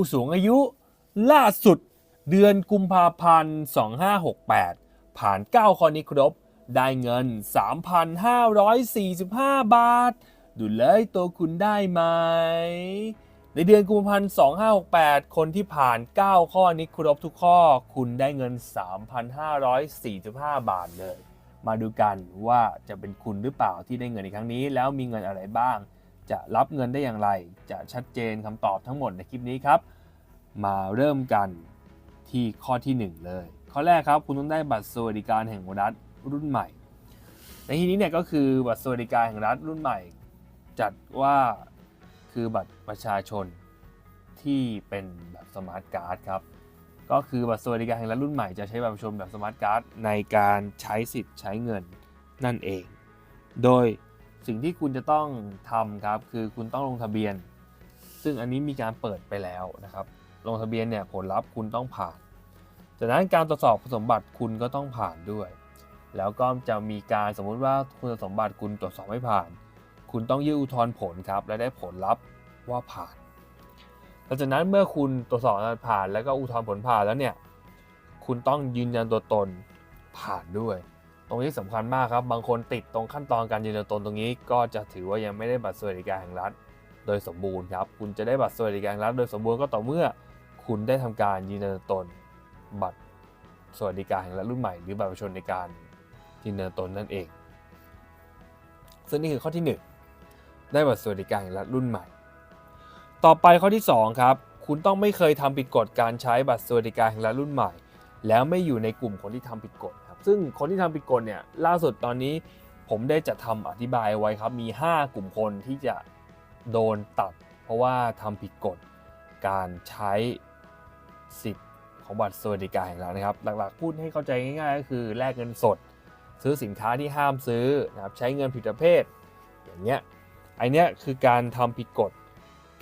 ผู้สูงอายุ ล่าสุดเดือนกุมภาพันธ์ 2568 ผ่าน 9 ข้อนี้ครบ ได้เงิน 3,545 บาท ดูเลยตัวคุณได้ไหม ในเดือนกุมภาพันธ์ 2568 คนที่ผ่าน 9 ข้อนี้ครบทุกข้อ คุณได้เงิน 3,545 บาทเลย มาดูกันว่าจะเป็นคุณหรือเปล่าที่ได้เงินในครั้งนี้ แล้วมีเงินอะไรบ้าง จะรับเงินได้อย่างไร จะชัดเจนคำตอบทั้งหมดในคลิปนี้ครับ มาเริ่มกันที่ข้อที่ 1 เลย ข้อแรกครับคุณต้องได้บัตรสวัสดิการแห่งรัฐรุ่นใหม่ ในที่นี้เนี่ยก็คือบัตรสวัสดิการแห่งรัฐรุ่นใหม่ จัดว่าคือบัตรประชาชนที่เป็นแบบสมาร์ทการ์ดครับก็คือบัตรสวัสดิการแห่งรัฐรุ่นใหม่จะใช้บัตรประชาชนแบบสมาร์ทการ์ดในการใช้สิทธิ์ใช้เงินนั่นเอง โดย สิ่งที่คุณจะต้องทำครับ คือคุณต้องลงทะเบียน ซึ่งอันนี้มีการเปิดไปแล้วนะครับ ลงทะเบียนเนี่ยผลลัพธ์คุณต้องผ่าน จากนั้นการตรวจสอบคุณสมบัติคุณก็ต้องผ่านด้วย แล้วก็จะมีการสมมุติว่าคุณสมบัติคุณตรวจสอบไม่ผ่าน คุณต้องยื่นอุทธรณ์ผลครับ และได้ผลลัพธ์ว่าผ่านหลังจากนั้นเมื่อคุณตรวจสอบผ่าน แล้วก็อุทธรณ์ผลผ่านแล้วเนี่ย คุณต้องยืนยันตัวตนผ่านด้วย ตรงนี้สำคัญมากครับ บางคนติดตรงขั้นตอนการยืนยันตนตรงนี้ ก็จะถือว่ายังไม่ได้บัตรสวัสดิการแห่งรัฐ โดยสมบูรณ์ครับ คุณจะได้บัตรสวัสดิการแห่งรัฐ โดยสมบูรณ์ก็ต่อเมื่อคุณได้ทำการยืนยันตน บัตรสวัสดิการแห่งรัฐรุ่นใหม่หรือบัตรประชาชนในการยืนยันตนนั่นเอง ซึ่งนี่คือข้อที่ 1 ได้บัตรสวัสดิการแห่งรัฐรุ่นใหม่ ต่อไปข้อที่ 2 ครับ คุณต้องไม่เคยทำผิดกฎการใช้บัตรสวัสดิการแห่งรัฐรุ่นใหม่ แล้วไม่อยู่ในกลุ่มคนที่ทำผิดกฎ ซึ่งคนที่ทำผิดกฎเนี่ยล่าสุดตอนนี้ผมได้จัดทำอธิบายไว้ครับมี 5 กลุ่มคนที่จะโดนตัด เพราะว่าทำผิดกฎการใช้สิทธิ์ของบัตรสวัสดิการแห่งรัฐนะครับ หลักๆ พูดให้เข้าใจง่ายๆ ก็คือแลกเงินสด ซื้อสินค้าที่ห้ามซื้อนะครับใช้เงินผิดประเภท อย่างเงี้ยไอเนี้ยคือการทำผิดกฎ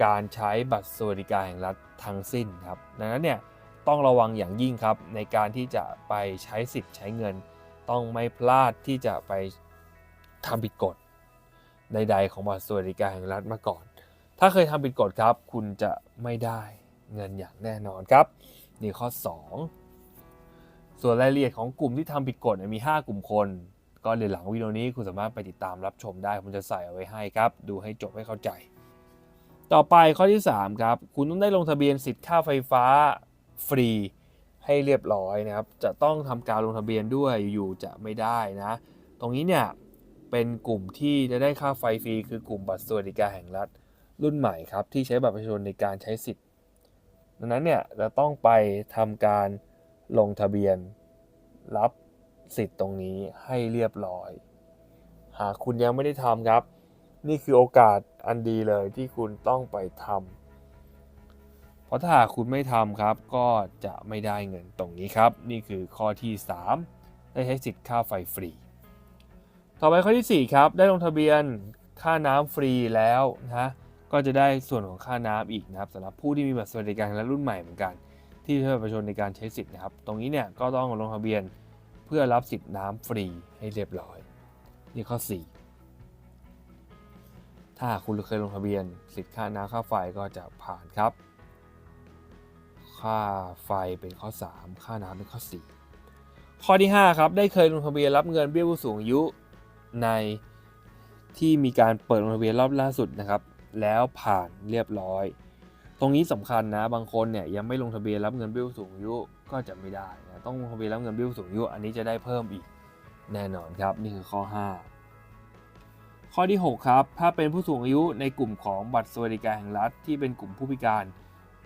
การใช้บัตรสวัสดิการแห่งรัฐทั้งสิ้นครับดังนั้นเนี่ย ต้องระวังอย่างยิ่งครับ ในการที่จะไปใช้สิทธิ์ใช้เงิน ต้องไม่พลาดที่จะไปทำผิดกฎใดๆของบัตรสวัสดิการแห่งรัฐมาก่อน ถ้าเคยทำผิดกฎครับ คุณจะไม่ได้เงินอย่างแน่นอนครับนี่ข้อ 2 ส่วนรายละเอียดของกลุ่มที่ทำผิดกฎมี 5 กลุ่มคน ก็เดี๋ยวหลังวิดีโอนี้คุณสามารถไปติดตามรับชมได้ ผมจะใส่เอาไว้ให้ครับ ดูให้จบให้เข้าใจ ต่อไปข้อที่ 3 ครับ คุณต้องได้ลงทะเบียนสิทธิ์ค่าไฟฟ้า ฟรีให้เรียบร้อยนะครับ จะต้องทำการลงทะเบียนด้วยอยู่จะไม่ได้นะ ตรงนี้เนี่ยเป็นกลุ่มที่จะได้ค่าไฟฟรีคือกลุ่มบัตรสวัสดิการแห่งรัฐรุ่นใหม่ครับที่ใช้บัตรประชาชนในการใช้สิทธิ์ดังนั้นเนี่ยเราต้องไปทำการลงทะเบียนรับสิทธิ์ตรงนี้ให้เรียบร้อย หากคุณยังไม่ได้ทำครับ นี่คือโอกาสอันดีเลยที่คุณต้องไปทำ เพราะถ้าหากคุณไม่ทำครับ ก็จะไม่ได้เงินตรงนี้ครับ นี่คือข้อที่ 3 ได้ใช้สิทธิ์ค่าไฟฟรี ต่อไปข้อที่ 4 ครับ ได้ลงทะเบียนค่าน้ำฟรีแล้วนะก็จะได้ส่วนของค่าน้ำอีกนะครับสำหรับผู้ที่มีบัตรสวัสดิการและรุ่นใหม่เหมือนกัน ที่ช้บัตรประชาชนในการใช้สิทธิ์นะครับ ตรงนี้เนี่ยก็ต้องลงทะเบียนเพื่อรับสิทธิ์น้ำฟรีให้เรียบร้อย นี่ข้อ 4 ถ้าหากคุณเคยลงทะเบียนสิทธิ์ค่าน้ำค่าไฟก็จะผ่านครับ ค่าไฟเป็นข้อ 3 ค่าน้ำเป็นข้อ 4 ข้อที่ 5 ครับ ได้เคยลงทะเบียนรับเงินเบี้ยผู้สูงอายุในที่มีการเปิดลงทะเบียนรอบล่าสุดนะครับ แล้วผ่านเรียบร้อย ตรงนี้สำคัญนะ บางคนเนี่ยยังไม่ลงทะเบียนรับเงินเบี้ยผู้สูงอายุก็จะไม่ได้นะต้องลงทะเบียนรับเงินเบี้ยผู้สูงอายุอันนี้จะได้เพิ่มอีกแน่นอนครับ นี่คือข้อ 5 ข้อที่ 6 ครับ ถ้าเป็นผู้สูงอายุในกลุ่มของบัตรสวัสดิการแห่งรัฐที่เป็นกลุ่มผู้พิการ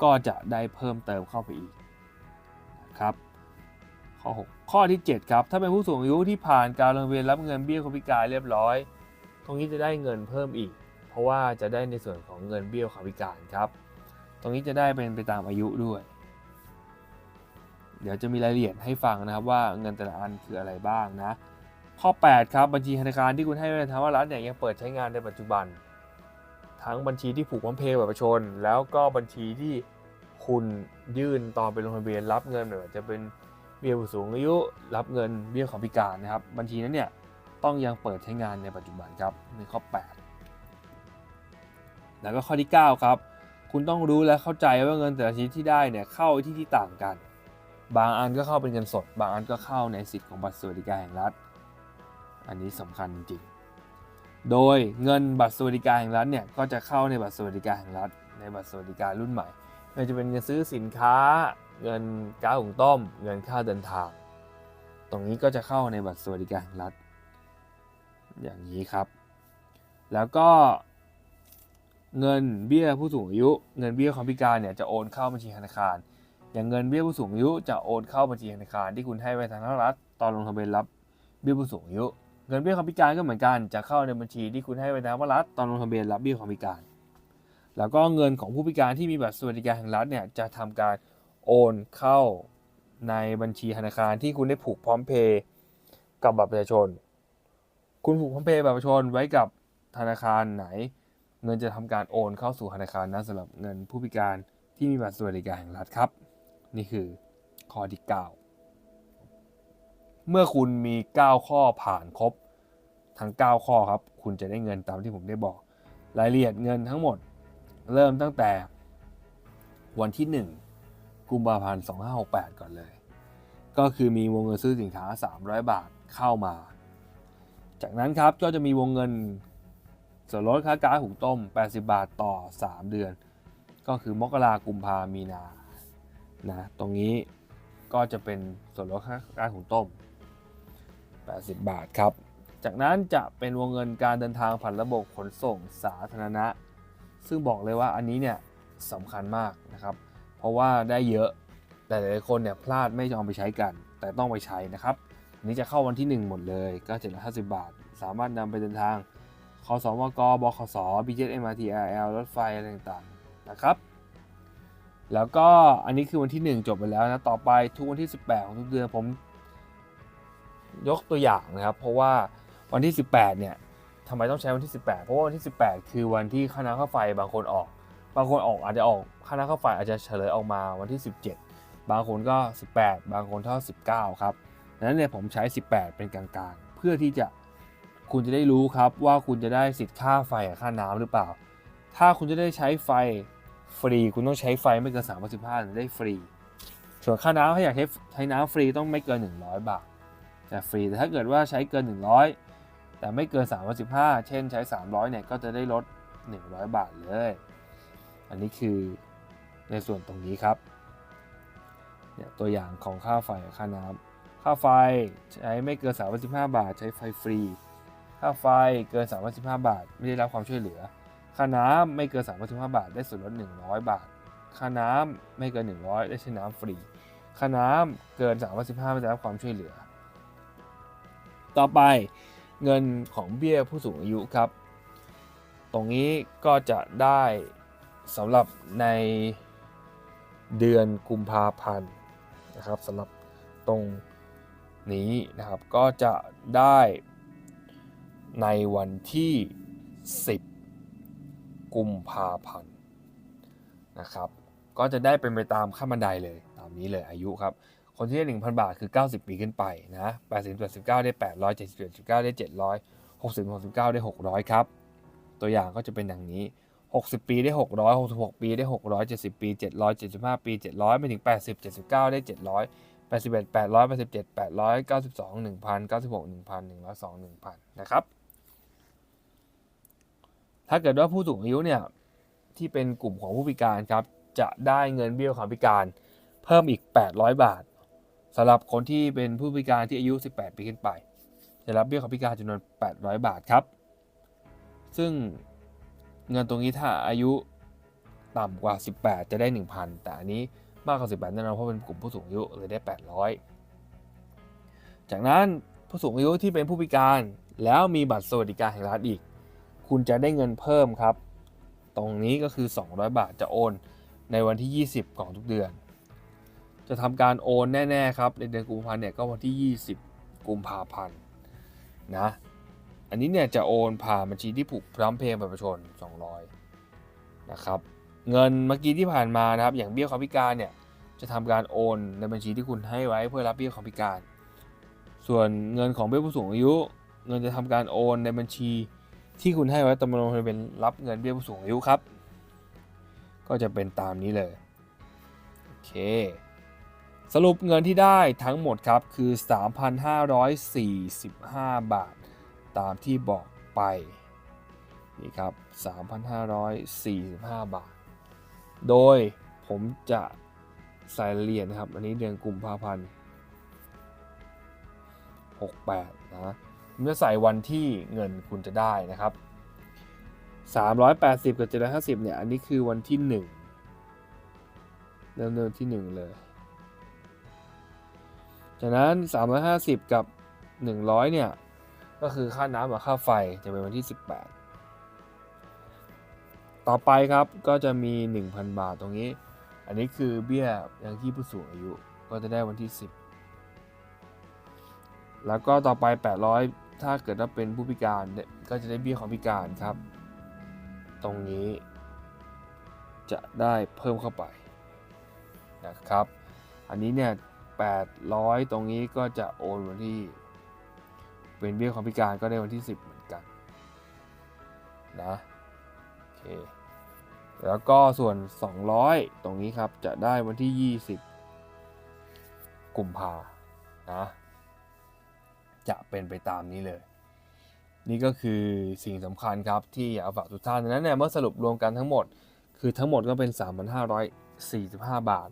ก็จะได้เพิ่มเติมเข้าไปอีกนะครับข้อ 6 ข้อที่ 7 ครับ ถ้าเป็นผู้สูงอายุที่ผ่านการลงทะเบียนรับเงินเบี้ยคนพิการเรียบร้อย ตรงนี้จะได้เงินเพิ่มอีก เพราะว่าจะได้ในส่วนของเงินเบี้ยคนพิการครับ ตรงนี้จะได้เป็นไปตามอายุด้วย เดี๋ยวจะมีรายละเอียดให้ฟังนะครับว่าเงินแต่ละอันคืออะไรบ้างนะ ข้อ 8 ครับ บัญชีธนาคารที่คุณให้ไว้ในทางว่ารัฐเนี่ยยังเปิดใช้งานในปัจจุบัน ทั้งบัญชีที่ผูกพร้อมเพย์บัตรประชาชน แล้วก็บัญชีที่คุณยื่นตอนไปลงทะเบียนรับเงินไม่ว่าจะเป็นเบี้ยผู้สูงอายุรับเงินเบี้ยของพิการนะครับ บัญชีนั้นเนี่ยต้องยังเปิดใช้งานในปัจจุบันครับในข้อ 8 แล้วก็ข้อที่ 9 ครับ คุณต้องรู้และเข้าใจว่าเงินแต่ละชนิดที่ได้เนี่ยเข้าที่ที่ต่างกัน บางอันก็เข้าเป็นเงินสด บางอันก็เข้าในสิทธิ์ของบัตรสวัสดิการแห่งรัฐ อันนี้สำคัญจริง โดยเงินบัตรสวัสดิการแห่งรัฐเนี่ยก็จะเข้าในบัตรสวัสดิการแห่งรัฐในบัตรสวัสดิการรุ่นใหม่ไม่ว่าจะเป็นเงินซื้อสินค้า เงินก๊าซหุงต้ม เงินค่าเดินทาง ตรงนี้ก็จะเข้าในบัตรสวัสดิการแห่งรัฐ อย่างนี้ครับ แล้วก็เงินเบี้ยผู้สูงอายุ เงินเบี้ยความพิการเนี่ยจะโอนเข้าบัญชีธนาคาร อย่างเงินเบี้ยผู้สูงอายุจะโอนเข้าบัญชีธนาคารที่คุณให้ไว้ทางรัฐตอนลงทะเบียนรับเบี้ยผู้สูงอายุ เงินเบี้ยความพิการก็เหมือนกัน จะเข้าในบัญชีที่คุณให้ไว้ทางภารัฐตอนลงทะเบียนรับเบี้ยความพิการ แล้วก็เงินของผู้พิการที่มีบัตรสวัสดิการแห่งรัฐเนี่ยจะทำการโอนเข้าในบัญชีธนาคารที่คุณได้ผูกพร้อมเพย์กับบัตรประชาชน คุณผูกพร้อมเพย์บัตรประชาชนไว้กับธนาคารไหน เงินจะทำการโอนเข้าสู่ธนาคารนั้นสำหรับเงินผู้พิการที่มีบัตรสวัสดิการแห่งรัฐครับ นี่คือข้อที่9 เมื่อคุณมี 9 ข้อผ่านครบ ทั้ง 9 ข้อครับ คุณจะได้เงินตามที่ผมได้บอก รายละเอียดเงินทั้งหมด เริ่มตั้งแต่วันที่ 1 กุมภาพันธ์ 2568 ก่อนเลย ก็คือมีวงเงินซื้อสินค้า 300 บาทเข้ามา จากนั้นครับก็จะมีวงเงินส่วนลดค่าก๊าซหุงต้ม 80 บาทต่อ 3 เดือน ก็คือมกรากุมภามีนา นะ ตรงนี้ก็จะเป็นส่วนลดค่าการหุงต้ม 80 บาทครับ จากนั้นจะเป็นวงเงินการเดินทางผ่านระบบขนส่งสาธารณะ ซึ่งบอกเลยว่าอันนี้เนี่ยสำคัญมากนะครับ เพราะว่าได้เยอะแต่หลายคนเนี่ยพลาดไม่ยอมไปใช้กัน แต่ต้องไปใช้นะครับอันนี้จะเข้าวันที่ 1 หมดเลยก็750 บาท สามารถนำไปเดินทางคสมกบขส BTS MRT RL รถไฟอะไรต่างๆนะครับแล้วก็อันนี้คือวันที่ 1 จบไปแล้วนะ ต่อไปทุกวันที่ 18 ของทุกเดือนผม ยกตัวอย่างนะครับ เพราะว่าวันที่ 18 เนี่ยทำไมต้องใช้วันที่ 18 เพราะว่าวันที่ 18 คือวันที่ค่าน้ำค่าไฟบางคนออก บางคนออกอาจจะออกค่าน้ำค่าไฟอาจจะเฉลยออกมาวันที่ 17 บางคนก็ 18 บางคนเท่า 19 ครับดังนั้นเนี่ยผมใช้ 18 เป็นกลางๆ เพื่อที่จะคุณจะได้รู้ครับว่าคุณจะได้สิทธิ์ค่าไฟกับค่าน้ำหรือเปล่า ถ้าคุณจะได้ใช้ไฟฟรี คุณต้องใช้ไฟไม่เกิน315ถึงได้ฟรี ส่วนค่าน้ำถ้าอยากใช้ใช้น้ำฟรีต้องไม่เกิน 100 บาท แต่ฟรีแต่ถ้าเกิดว่าใช้เกิน 100 แต่ไม่เกิน 315 เช่นใช้ 300เนี่ยก็จะได้ลด 100 บาทเลย อันนี้คือในส่วนตรงนี้ครับเนี่ยตัวอย่างของค่าไฟค่าน้ำค่าไฟใช้ไม่เกิน 315 บาท ใช้ไฟฟรี ค่าไฟเกิน 315 บาท ไม่ได้รับความช่วยเหลือ ค่าน้ำไม่เกิน 315 บาท ได้ส่วนลด 100 บาท ค่าน้ำไม่เกิน 100 ได้ใช้น้ำฟรี ค่าน้ำเกิน 315 ไม่ได้รับความช่วยเหลือ ต่อไปเงินของเบี้ยผู้สูงอายุครับ ตรงนี้ก็จะได้สำหรับในเดือนกุมภาพันธ์นะครับสำหรับตรงนี้นะครับก็จะได้ในวันที่ 10 กุมภาพันธ์นะครับ ก็จะได้เป็นไปตามขั้นบันไดเลยตามนี้เลยอายุครับ คนที่ได้1,000บาทคือ 90 ปีขึ้นไปนะ80 89ได้800 71 19ได้700 60 69ได้600ครับ ตัวอย่างก็จะเป็นอย่างนี้ 60 ปีได้600 66 ปีได้ 600 70 ปี 700 75 ปี 700ไปถึง 80 79 ได้ 700 81 800 87 800 92 1,000 96 1,000 102 1,000นะครับ ถ้าเกิดว่าผู้สูงอายุเนี่ยที่เป็นกลุ่มของผู้พิการครับจะได้เงินเบี้ยความพิการเพิ่มอีก 800 บาท สำหรับคนที่เป็นผู้พิการที่อายุ 18 ปีขึ้นไปจะรับเบี้ยความพิการจำนวน 800 บาทครับ ซึ่งเงินตรงนี้ถ้าอายุต่ำกว่า 18 จะได้ 1,000 แต่อันนี้มากกว่า 18แน่นอนเพราะเป็นกลุ่มผู้สูงอายุเลยได้ 800 จากนั้นผู้สูงอายุที่เป็นผู้พิการแล้วมีบัตรสวัสดิการแห่งรัฐอีก คุณจะได้เงินเพิ่มครับ ตรงนี้ก็คือ 200 บาทจะโอน ในวันที่ 20 ของทุกเดือน จะทำการโอนแน่ๆครับในเดือนกุมภาพันธ์เนี่ยก็วันที่ 20 กุมภาพันธ์นะอันนี้เนี่ยจะโอนผ่านบัญชีที่ผูกพร้อมเพย์บัตรประชาชน 200 นะครับเงินเมื่อกี้ที่ผ่านมานะครับ อย่างเบี้ยความพิการเนี่ยจะทำการโอนในบัญชีที่คุณให้ไว้เพื่อรับเบี้ยความพิการ ส่วนเงินของเบี้ยผู้สูงอายุ เงินจะทำการโอนในบัญชีที่คุณให้ไว้ตำรวจเป็นรับเงินเบี้ยผู้สูงอายุครับ ก็จะเป็นตามนี้เลย โอเค สรุปเงินที่ได้ทั้งหมดครับคือ 3,545 บาท ตามที่บอกไปนี่ครับ 3,545 บาท โดยผมจะใส่รายละเอียดนะครับ อันนี้เดือนกุมภาพันธ์68นะผมจะใส่วันที่เงินคุณจะได้นะครับ 380 กับ 750 เนี่ย อันนี้คือวันที่ 1 เริ่มเริ่มที่ 1 เลย จากนั้น 350 กับ 100 เนี่ย ก็คือค่าน้ำกับค่าไฟจะเป็นวันที่ 18 ต่อไปครับก็จะมี 1,000 บาทตรงนี้ อันนี้คือเบี้ยยังที่ผู้สูงอายุก็จะได้วันที่ 10 แล้วก็ต่อไป 800 ถ้าเกิดว่าเป็นผู้พิการเนี่ยก็จะได้เบี้ยของพิการครับ ตรงนี้จะได้เพิ่มเข้าไปนะครับ อันนี้เนี่ย 800 ตรงนี้ก็จะโอนวันที่ เป็นเบี้ยของพิการก็ได้วันที่ 10 เหมือนกันนะโอเคแล้วก็ส่วน 200 ตรงนี้ครับจะได้วันที่ 20 กุมภานะจะเป็นไปตามนี้เลย นี่ก็คือสิ่งสำคัญครับที่อยากฝากทุกท่านดังนั้นเนี่ยเมื่อสรุปรวมกันทั้งหมด คือทั้งหมดก็เป็น 3,545 บาท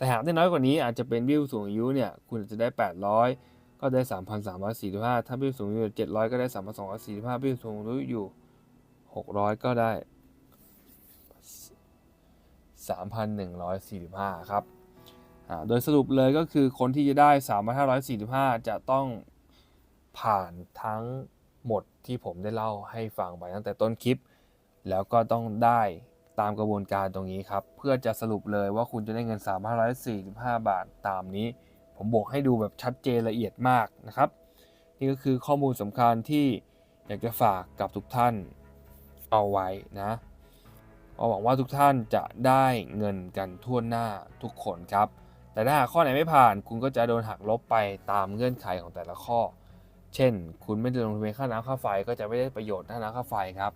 แต่หากได้น้อยกว่านี้อาจจะเป็นวิวสูงอายุเนี่ยคุณอาจจะได้ 800 ก็ได้ 3,345 ถ้าวิวสูงอายุ700 ก็ได้ 3,245 วิวสูงอายุอยู่ 600 ก็ได้ 3,145 ครับโดยสรุปเลยก็คือคนที่จะได้ 3,545 จะต้องผ่านทั้งหมดที่ผมได้เล่าให้ฟังไปตั้งแต่ต้นคลิป แล้วก็ต้องได้ ตามกระบวนการตรงนี้ครับ เพื่อจะสรุปเลยว่าคุณจะได้เงิน 3,545 บาทตามนี้ ผมบอกให้ดูแบบชัดเจนละเอียดมากนะครับ นี่ก็คือข้อมูลสำคัญที่อยากจะฝากกับทุกท่านเอาไว้นะหวังว่าทุกท่านจะได้เงินกันทั่วหน้าทุกคนครับ แต่ถ้าหากข้อไหนไม่ผ่านคุณก็จะโดนหักลบไปตามเงื่อนไขของแต่ละข้อ เช่น คุณไม่ได้ลงทะเบียนค่าน้ำค่าไฟก็จะไม่ได้ประโยชน์ค่าน้ำค่าไฟครับ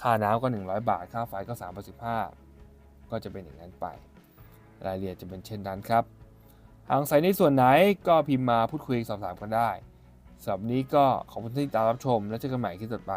ค่าน้ำก็ 100 บาท ค่าไฟก็315ก็จะเป็นอย่างนั้นไป รายละเอียดจะเป็นเช่นนั้นครับ หากใส่ในส่วนไหนก็พิมพ์มาพูดคุยสอบถามกันได้สำหรับนี้ก็ขอบคุณที่ติดตามรับชม และเจอกันใหม่คลิปต่อไป